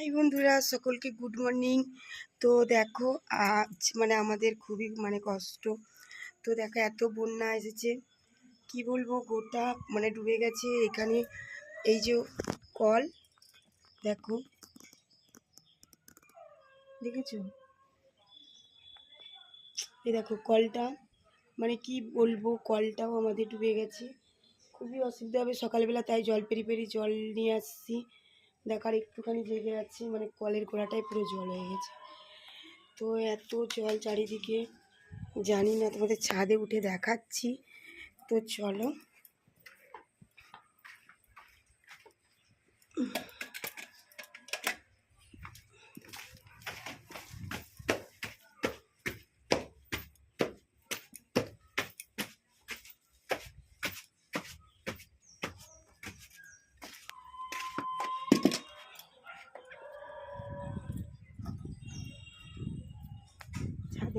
High বন্ধুরা, সকলকে good morning তো দেখো, আজ মানে আমাদের খুবই মানে কষ্ট। তো দেখো, এত বন্যা এসেছে। কি বলব, গোটা মানে ডুবে গেছে। এখানে এই যে কল, দেখো। দেখেছ? এই দেখো, কলটা। মানে কি বলব, কলটাও আমাদের ডুবে গেছে। খুবই অসুবিধা হবে সকালবেলা, তাই জল পেরি পেরি জল নিয়ে আসছি। দেখার একটুখানি জেগে যাচ্ছে মানে কলের গোড়াটাই পুরো জল হয়ে গেছে। তো এত জল চারিদিকে, জানি না তোমাদের ছাদে উঠে দেখাচ্ছি। তো চলো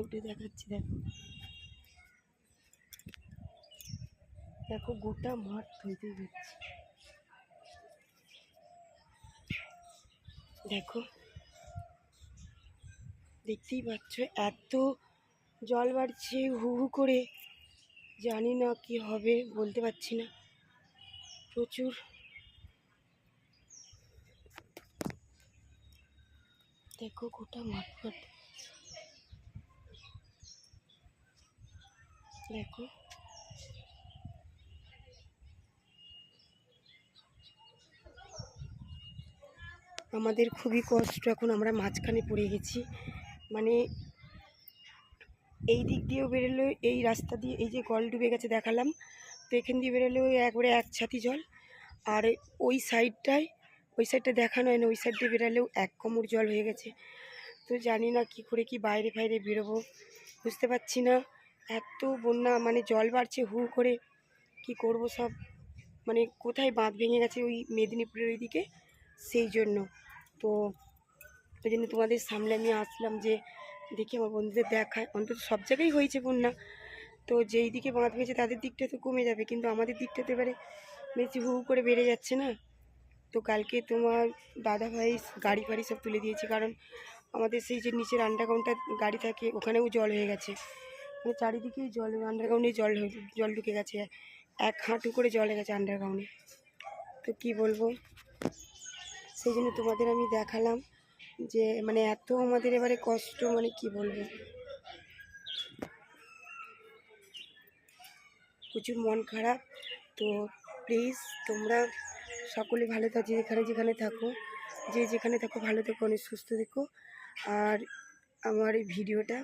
উঠে দেখাচ্ছি, দেখো। দেখো, গোটা মাঠ ধুইতে যাচ্ছে দেখো, দেখতেই পাচ্ছ, এত জল বাড়ছে, হু হু করে। জানি না কি হবে, বলতে পারছি না। প্রচুর। দেখো, গোটা মাঠ মাঠ দেখো। আমাদের খুবই কষ্ট, এখন আমরা মাঝখানে পড়ে গেছি। মানে এই দিক দিয়েও বেরোলেও এই রাস্তা দিয়ে, এই যে কল ডুবে গেছে দেখালাম, তো এখান দিয়ে বেরোলেও একবারে এক ছাতি জল। আর ওই সাইডটায়, ওই সাইডটা দেখানো হয় না ওই সাইড দিয়ে বেরোলেও এক কোমর জল হয়ে গেছে। তো জানি না কি করে কি বাইরে ফাইরে বেরোবো, বুঝতে পারছি না। এত বন্যা মানে জল বাড়ছে হু করে। কি করব সব? মানে কোথায় বাঁধ ভেঙে গেছে ওই মেদিনীপুরের ওইদিকে? সেই জন্য। তো ওই জন্য তোমাদের সামনে আমি আসলাম যে দেখি আমার বন্ধুদের দেখায় অন্তত সব জায়গায় হয়েছে বন্যা। তো যেই দিকে বাঁধ ভেঙেছে তাদের দিকটা তো কমে যাবে, কিন্তু আমাদের দিকটা তো এবারে বেশি হু করে বেড়ে যাচ্ছে না। তো কালকে তোমার দাদা ভাই গাড়ি ফাড়ি সব তুলে দিয়েছে, কারণ আমাদের সেই যে নিচের আন্ডারগ্রাউন্ডটা গাড়ি থাকে, ওখানেও জল হয়ে গেছে। মানে চারিদিকেই জল আন্ডারগ্রাউন্ডে জল জল ঢুকে গেছে। এক হাঁটু করে জল গেছে আন্ডারগ্রাউন্ডে তো কি বলব? সেই জন্য তোমাদের আমি দেখালাম যে মানে এত আমাদের এবারে কষ্ট মানে কি বলব? প্রচুর মন খারাপ। তো প্লিজ তোমরা সকলে ভালো থাকো যেখানে যেখানে থাকো, যে যেখানে থাকো, ভালো থেকো, অনেক সুস্থ থেকো। আর আমার এই ভিডিওটা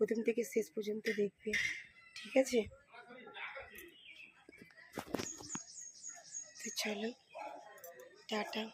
প্রথম থেকে শেষ পর্যন্ত দেখবে। ঠিক আছে? তো চলো টাটা।